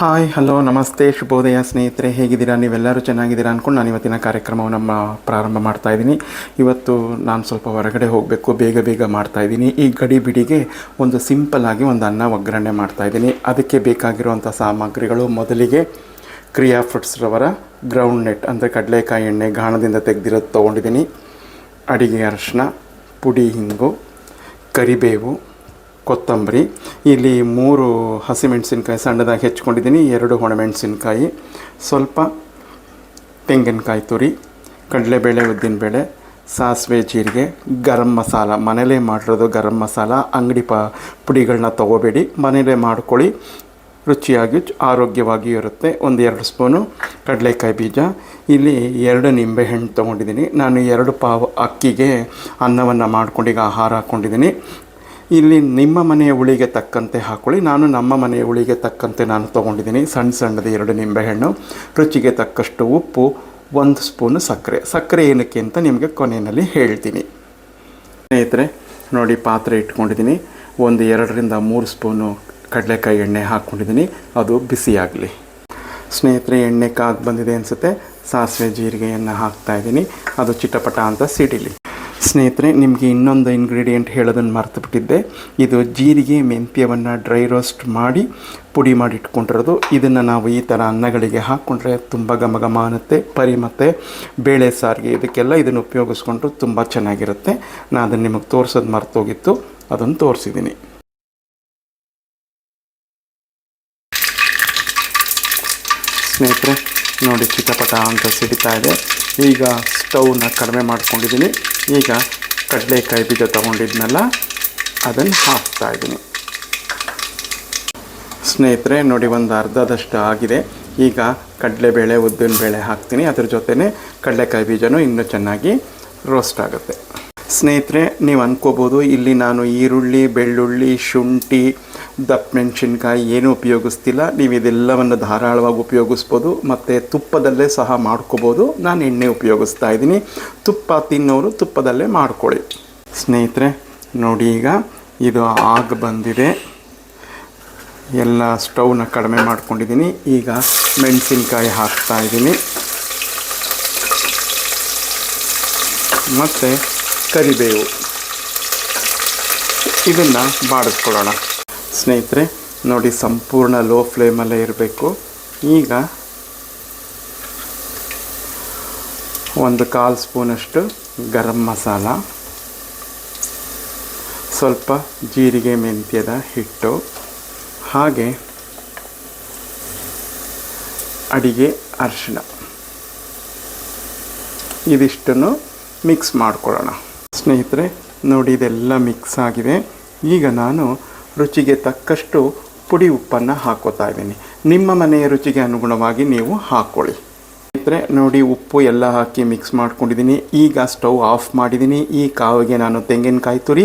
Hi hello ನಮಸ್ತೆ, ಶುಭೋದಯ ಸ್ನೇಹಿತರೆ, ಹೇಗಿದ್ದೀರಾ? ನೀವೆಲ್ಲರೂ ಚೆನ್ನಾಗಿದ್ದೀರಾ ಅಂದ್ಕೊಂಡು ನಾನು ಇವತ್ತಿನ ಕಾರ್ಯಕ್ರಮವನ್ನು ನಮ್ಮ ಪ್ರಾರಂಭ ಮಾಡ್ತಾಯಿದ್ದೀನಿ ಇವತ್ತು ನಾನು ಸ್ವಲ್ಪ ಹೊರಗಡೆ ಹೋಗಬೇಕು, ಬೇಗ ಬೇಗ ಮಾಡ್ತಾಯಿದ್ದೀನಿ ಈ ಗಡಿ ಬಿಡಿಗೆ ಒಂದು ಸಿಂಪಲ್ ಆಗಿ ಒಂದು ಅನ್ನ ಒಗ್ಗರಣೆ ಮಾಡ್ತಾಯಿದ್ದೀನಿ ಅದಕ್ಕೆ ಬೇಕಾಗಿರುವಂಥ ಸಾಮಗ್ರಿಗಳು ಮೊದಲಿಗೆ ಕ್ರಿಯಾ ರವರ ಗ್ರೌಂಡ್ ನೆಟ್ ಅಂದರೆ ಕಡಲೆಕಾಯಿ ಎಣ್ಣೆ ಗಾಣದಿಂದ ತೆಗೆದಿರೋದು ತೊಗೊಂಡಿದ್ದೀನಿ. ಅಡಿಗೆ ಅರಿಶಿನ, ಪುಡಿ ಹಿಂಗು ಕರಿಬೇವು ಕೊತ್ತಂಬರಿ. ಇಲ್ಲಿ ಮೂರು ಹಸಿಮೆಣಸಿನ್ಕಾಯಿ ಸಣ್ಣದಾಗಿ ಹೆಚ್ಕೊಂಡಿದ್ದೀನಿ, ಎರಡು ಒಣಮೆಣಸಿನ್ಕಾಯಿ, ಸ್ವಲ್ಪ ತೆಂಗಿನಕಾಯಿ ತುರಿ, ಕಡಲೆಬೇಳೆ, ಉದ್ದಿನಬೇಳೆ, ಸಾಸಿವೆ, ಜೀರಿಗೆ, ಗರಂ ಮಸಾಲ. ಮನೇಲೇ ಮಾಡಿರೋದು ಗರಂ ಮಸಾಲ. ಅಂಗಡಿ ಪ ಪುಡಿಗಳನ್ನ ತೊಗೋಬೇಡಿ. ಮನೇಲೇ ಮಾಡ್ಕೊಳ್ಳಿ. ರುಚಿಯಾಗಿ, ಆರೋಗ್ಯವಾಗಿಯೂ ಇರುತ್ತೆ. ಒಂದು ಎರಡು ಸ್ಪೂನು ಕಡಲೆಕಾಯಿ ಬೀಜ. ಇಲ್ಲಿ ಎರಡು ನಿಂಬೆಹಣ್ಣು ತೊಗೊಂಡಿದ್ದೀನಿ. ನಾನು ಎರಡು ಪಾವು ಅಕ್ಕಿಗೆ ಅನ್ನವನ್ನು ಮಾಡ್ಕೊಂಡು ಈಗ ಆಹಾರ ಹಾಕ್ಕೊಂಡಿದ್ದೀನಿ ಇಲ್ಲಿ ನಿಮ್ಮ ಮನೆಯ ಉಳಿಗೆ ತಕ್ಕಂತೆ ಹಾಕೊಳ್ಳಿ. ನಾನು ನಮ್ಮ ಮನೆಯ ಉಳಿಗೆ ತಕ್ಕಂತೆ ನಾನು ತೊಗೊಂಡಿದ್ದೀನಿ. ಸಣ್ಣ ಸಣ್ಣದ ಎರಡು ನಿಂಬೆಹಣ್ಣು ರುಚಿಗೆ ತಕ್ಕಷ್ಟು ಉಪ್ಪು, ಒಂದು ಸ್ಪೂನು ಸಕ್ಕರೆ. ಸಕ್ಕರೆ ಏನಕ್ಕೆ ಅಂತ ನಿಮಗೆ ಕೊನೆಯಲ್ಲಿ ಹೇಳ್ತೀನಿ. ಸ್ನೇಹಿತರೆ, ನೋಡಿ ಪಾತ್ರೆ ಇಟ್ಕೊಂಡಿದ್ದೀನಿ. ಒಂದು ಎರಡರಿಂದ ಮೂರು ಸ್ಪೂನು ಕಡಲೆಕಾಯಿ ಎಣ್ಣೆ ಹಾಕ್ಕೊಂಡಿದ್ದೀನಿ ಅದು ಬಿಸಿಯಾಗಲಿ. ಸ್ನೇಹಿತರೆ, ಎಣ್ಣೆ ಕಾದು ಬಂದಿದೆ ಅನಿಸುತ್ತೆ. ಸಾಸಿವೆ ಜೀರಿಗೆಯನ್ನು ಹಾಕ್ತಾ ಇದ್ದೀನಿ. ಅದು ಚಿಟಪಟ ಅಂತ ಸಿಡಿಲಿ. ಸ್ನೇಹಿತರೆ, ನಿಮಗೆ ಇನ್ನೊಂದು ಇಂಗ್ರೀಡಿಯೆಂಟ್ ಹೇಳೋದನ್ನು ಮರ್ತು ಬಿಟ್ಟಿದ್ದೆ ಇದು ಜೀರಿಗೆ ಮೆಂತ್ಯವನ್ನು ಡ್ರೈ ರೋಸ್ಟ್ ಮಾಡಿ ಪುಡಿ ಮಾಡಿ ಇಟ್ಕೊಂಡಿರೋದು ಇದನ್ನು ನಾವು ಈ ಥರ ಅನ್ನಗಳಿಗೆ ಹಾಕ್ಕೊಂಡ್ರೆ ತುಂಬ ಘಮ ಘಮ ಅನ್ನುತ್ತೆ. ಪರಿ ಮತ್ತು ಬೇಳೆ ಸಾರಿಗೆ ಇದಕ್ಕೆಲ್ಲ ಇದನ್ನು ಉಪಯೋಗಿಸ್ಕೊಂಡ್ರು ತುಂಬ ಚೆನ್ನಾಗಿರುತ್ತೆ. ನಾನು ಅದನ್ನು ನಿಮಗೆ ತೋರಿಸೋದು ಮರ್ತೋಗಿತ್ತು. ಅದನ್ನು ತೋರಿಸಿದ್ದೀನಿ ಸ್ನೇಹಿತರೆ ನೋಡಿ ಚಿಟಪಟ ಅಂತ ಸಿಡಿತಾ ಇದೆ. ಈಗ ಸ್ಟೌವ್ನ ಕಡಿಮೆ ಮಾಡ್ಕೊಂಡಿದ್ದೀನಿ. ಈಗ ಕಡಲೆಕಾಯಿ ಬೀಜ ತೊಗೊಂಡಿದ್ನಲ್ಲ, ಅದನ್ನು ಹಾಕ್ತಾ ಇದ್ದೀನಿ. ಸ್ನೇಹಿತರೆ, ನೋಡಿ ಒಂದು ಅರ್ಧದಷ್ಟು ಆಗಿದೆ. ಈಗ ಕಡಲೆಬೇಳೆ ಉದ್ದಿನಬೇಳೆ ಹಾಕ್ತೀನಿ. ಅದ್ರ ಜೊತೆನೇ ಕಡಲೆಕಾಯಿ ಬೀಜನೂ ಇನ್ನೂ ಚೆನ್ನಾಗಿ ರೋಸ್ಟ್ ಆಗುತ್ತೆ. ಸ್ನೇಹಿತರೆ, ನೀವು ಅಂದ್ಕೋಬೋದು ಇಲ್ಲಿ ನಾನು ಈರುಳ್ಳಿ, ಬೆಳ್ಳುಳ್ಳಿ, ಶುಂಠಿ ದಪ್ಪ ಮೆಣಸಿನ್ಕಾಯಿ ಏನೂ ಉಪಯೋಗಿಸ್ತಿಲ್ಲ. ನೀವು ಇದೆಲ್ಲವನ್ನು ಧಾರಾಳವಾಗಿ ಉಪಯೋಗಿಸ್ಬೋದು. ಮತ್ತು ತುಪ್ಪದಲ್ಲೇ ಸಹ ಮಾಡ್ಕೋಬೋದು. ನಾನು ಎಣ್ಣೆ ಉಪಯೋಗಿಸ್ತಾ ಇದ್ದೀನಿ. ತುಪ್ಪ ತಿನ್ನೋರು ತುಪ್ಪದಲ್ಲೇ ಮಾಡ್ಕೊಳ್ಳಿ. ಸ್ನೇಹಿತರೆ, ನೋಡಿ ಈಗ ಇದು ಆಗ ಬಂದಿದೆ. ಎಲ್ಲ ಸ್ಟೌವ್ನ ಕಡಿಮೆ ಮಾಡ್ಕೊಂಡಿದ್ದೀನಿ. ಈಗ ಮೆಣಸಿನ್ಕಾಯಿ ಹಾಕ್ತಾ ಇದ್ದೀನಿ. ಮತ್ತು ಕರಿಬೇವು. ಇದನ್ನು ಬಾಡಿಸ್ಕೊಳ್ಳೋಣ. ಸ್ನೇಹಿತರೆ, ನೋಡಿ ಸಂಪೂರ್ಣ ಲೋ ಫ್ಲೇಮಲ್ಲೇ ಇರಬೇಕು. ಈಗ ಒಂದು ಕಾಲು ಸ್ಪೂನಷ್ಟು ಗರಂ ಮಸಾಲ, ಸ್ವಲ್ಪ ಜೀರಿಗೆ ಮೆಂತ್ಯದ ಹಿಟ್ಟು, ಹಾಗೆ ಅಡಿಗೆ ಅರಿಶಿಣ. ಇದಿಷ್ಟನ್ನು ಮಿಕ್ಸ್ ಮಾಡ್ಕೊಳ್ಳೋಣ. ಸ್ನೇಹಿತರೆ, ನೋಡಿ ಇದೆಲ್ಲ ಮಿಕ್ಸ್ ಆಗಿದೆ. ಈಗ ನಾನು ರುಚಿಗೆ ತಕ್ಕಷ್ಟು ಪುಡಿ ಉಪ್ಪನ್ನು ಹಾಕೋತಾ ಇದ್ದೀನಿ. ನಿಮ್ಮ ಮನೆಯ ರುಚಿಗೆ ಅನುಗುಣವಾಗಿ ನೀವು ಹಾಕ್ಕೊಳ್ಳಿ ಇದ್ರೆ ನೋಡಿ ಉಪ್ಪು ಎಲ್ಲ ಹಾಕಿ ಮಿಕ್ಸ್ ಮಾಡ್ಕೊಂಡಿದ್ದೀನಿ. ಈಗ ಸ್ಟವ್ ಆಫ್ ಮಾಡಿದ್ದೀನಿ. ಈ ಕಾವಿಗೆ ನಾನು ತೆಂಗಿನಕಾಯಿ ತುರಿ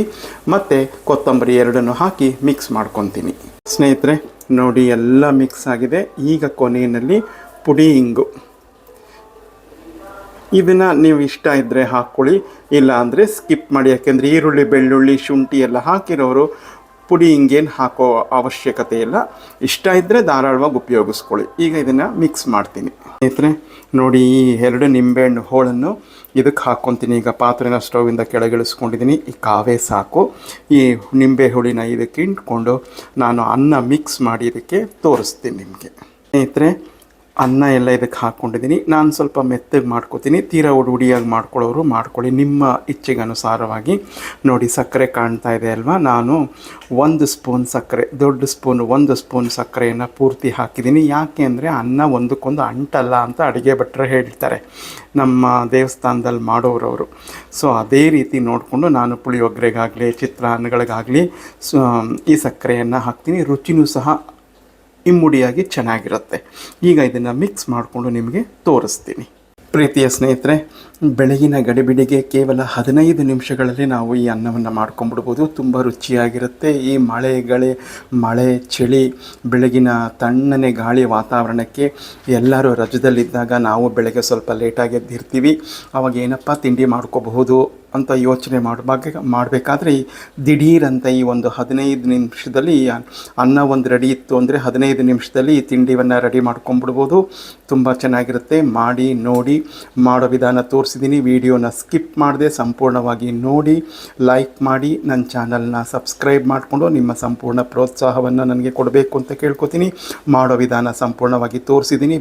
ಮತ್ತು ಕೊತ್ತಂಬರಿ ಎರಡನ್ನು ಹಾಕಿ ಮಿಕ್ಸ್ ಮಾಡ್ಕೊತೀನಿ. ಸ್ನೇಹಿತರೆ, ನೋಡಿ ಎಲ್ಲ ಮಿಕ್ಸ್ ಆಗಿದೆ. ಈಗ ಕೊನೆಯಲ್ಲಿ ಪುಡಿ ಇಂಗು. ಇದನ್ನು ನೀವು ಇಷ್ಟ ಇದ್ದರೆ ಹಾಕ್ಕೊಳ್ಳಿ ಇಲ್ಲ ಅಂದರೆ ಸ್ಕಿಪ್ ಮಾಡಿ. ಯಾಕೆಂದರೆ ಈರುಳ್ಳಿ, ಬೆಳ್ಳುಳ್ಳಿ, ಶುಂಠಿ ಎಲ್ಲ ಹಾಕಿರೋರು ಪುಡಿ ಹಿಂಗೇನು ಹಾಕೋ ಅವಶ್ಯಕತೆ ಇಲ್ಲ. ಇಷ್ಟ ಇದ್ದರೆ ಧಾರಾಳವಾಗಿ ಉಪಯೋಗಿಸ್ಕೊಳ್ಳಿ. ಈಗ ಇದನ್ನು ಮಿಕ್ಸ್ ಮಾಡ್ತೀನಿ. ಸ್ನೇಹಿತರೆ, ನೋಡಿ ಈ ಎರಡು ನಿಂಬೆಹಣ್ಣು ಹೋಳನ್ನು ಇದಕ್ಕೆ ಹಾಕ್ಕೊತೀನಿ. ಈಗ ಪಾತ್ರೆನ ಸ್ಟೌವಿಂದ ಕೆಳಗಿಳಿಸ್ಕೊಂಡಿದ್ದೀನಿ. ಈ ಕಾವೇ ಸಾಕು. ಈ ನಿಂಬೆ ಹುಳಿನ ಇದಕ್ಕೆ ಇಟ್ಕೊಂಡು ನಾನು ಅನ್ನ ಮಿಕ್ಸ್ ಮಾಡಿ ಇದಕ್ಕೆ ತೋರಿಸ್ತೀನಿ ನಿಮಗೆ. ಸ್ನೇಹಿತರೆ ಅನ್ನ ಎಲ್ಲ ಇದಕ್ಕೆ ಹಾಕ್ಕೊಂಡಿದ್ದೀನಿ. ನಾನು ಸ್ವಲ್ಪ ಮೆತ್ತಗೆ ಮಾಡ್ಕೋತೀನಿ. ತೀರಾ ಉಡಿಯಾಗಿ ಮಾಡ್ಕೊಳ್ಳೋರು ಮಾಡ್ಕೊಳ್ಳಿ. ನಿಮ್ಮ ಇಚ್ಛೆಗೆ ಅನುಸಾರವಾಗಿ. ನೋಡಿ, ಸಕ್ಕರೆ ಕಾಣ್ತಾ ಇದೆ ಅಲ್ವಾ? ನಾನು ಒಂದು ಸ್ಪೂನ್ ಸಕ್ಕರೆ, ದೊಡ್ಡ ಸ್ಪೂನ್, ಒಂದು ಸ್ಪೂನ್ ಸಕ್ಕರೆಯನ್ನು ಪೂರ್ತಿ ಹಾಕಿದ್ದೀನಿ. ಯಾಕೆ ಅಂದರೆ ಅನ್ನ ಒಂದಕ್ಕೊಂದು ಅಂಟಲ್ಲ ಅಂತ ಅಡುಗೆ ಭಟ್ರು ಹೇಳ್ತಾರೆ. ನಮ್ಮ ದೇವಸ್ಥಾನದಲ್ಲಿ ಮಾಡೋರವರು. ಸೊ, ಅದೇ ರೀತಿ ನೋಡಿಕೊಂಡು ನಾನು ಪುಳಿಯೋಗರೆಗಾಗಲಿ, ಚಿತ್ರಾನ್ನಗಳಿಗಾಗಲಿ ಈ ಸಕ್ಕರೆಯನ್ನು ಹಾಕ್ತೀನಿ. ರುಚಿನೂ ಸಹ ಇಮ್ಮುಡಿಯಾಗಿ ಚೆನ್ನಾಗಿರುತ್ತೆ. ಈಗ ಇದನ್ನು ಮಿಕ್ಸ್ ಮಾಡಿಕೊಂಡು ನಿಮಗೆ ತೋರಿಸ್ತೀನಿ. ಪ್ರೀತಿಯ ಸ್ನೇಹಿತರೆ, ಬೆಳಗಿನ ಗಡಿಬಿಡಿಗೆ ಕೇವಲ ಹದಿನೈದು ನಿಮಿಷಗಳಲ್ಲಿ ನಾವು ಈ ಅನ್ನವನ್ನು ಮಾಡ್ಕೊಂಬಿಡ್ಬೋದು ತುಂಬ ರುಚಿಯಾಗಿರುತ್ತೆ. ಈ ಮಳೆ ಗಳೆ ಮಳೆ, ಚಳಿ, ಬೆಳಗಿನ ತಣ್ಣನೆ ಗಾಳಿ ವಾತಾವರಣಕ್ಕೆ ಎಲ್ಲರೂ ರಜದಲ್ಲಿದ್ದಾಗ ನಾವು ಬೆಳಗ್ಗೆ ಸ್ವಲ್ಪ ಲೇಟಾಗಿ ಎದ್ದಿರ್ತೀವಿ. ಅವಾಗ ಏನಪ್ಪ ತಿಂಡಿ ಮಾಡ್ಕೋಬಹುದು? ಅಂತ ಯೋಚನೆ ಮಾಡಬೇಕು ಮಾಡಬೇಕಾದ್ರೆ ದಿಢೀರಂತ ಈ ಒಂದು ಹದಿನೈದು ನಿಮಿಷದಲ್ಲಿ ಅನ್ನ ಒಂದು ರೆಡಿ ಇತ್ತು ಅಂದರೆ ಹದಿನೈದು ನಿಮಿಷದಲ್ಲಿ ಈ ತಿಂಡಿಯನ್ನು ರೆಡಿ ಮಾಡ್ಕೊಂಬಿಡ್ಬೋದು ತುಂಬ ಚೆನ್ನಾಗಿರುತ್ತೆ. ಮಾಡಿ, ನೋಡಿ, ಮಾಡೋ ವಿಧಾನ ತೋರಿಸಿದ್ದೀನಿ ವಿಡಿಯೋನ ಸ್ಕಿಪ್ ಮಾಡದೆ ಸಂಪೂರ್ಣವಾಗಿ ನೋಡಿ, ಲೈಕ್ ಮಾಡಿ ನನ್ನ ಚಾನಲ್ನ ಸಬ್ಸ್ಕ್ರೈಬ್ ಮಾಡಿಕೊಂಡು ನಿಮ್ಮ ಸಂಪೂರ್ಣ ಪ್ರೋತ್ಸಾಹವನ್ನು ನನಗೆ ಕೊಡಬೇಕು ಅಂತ ಕೇಳ್ಕೊತೀನಿ. ಮಾಡೋ ವಿಧಾನ ಸಂಪೂರ್ಣವಾಗಿ ತೋರಿಸಿದ್ದೀನಿ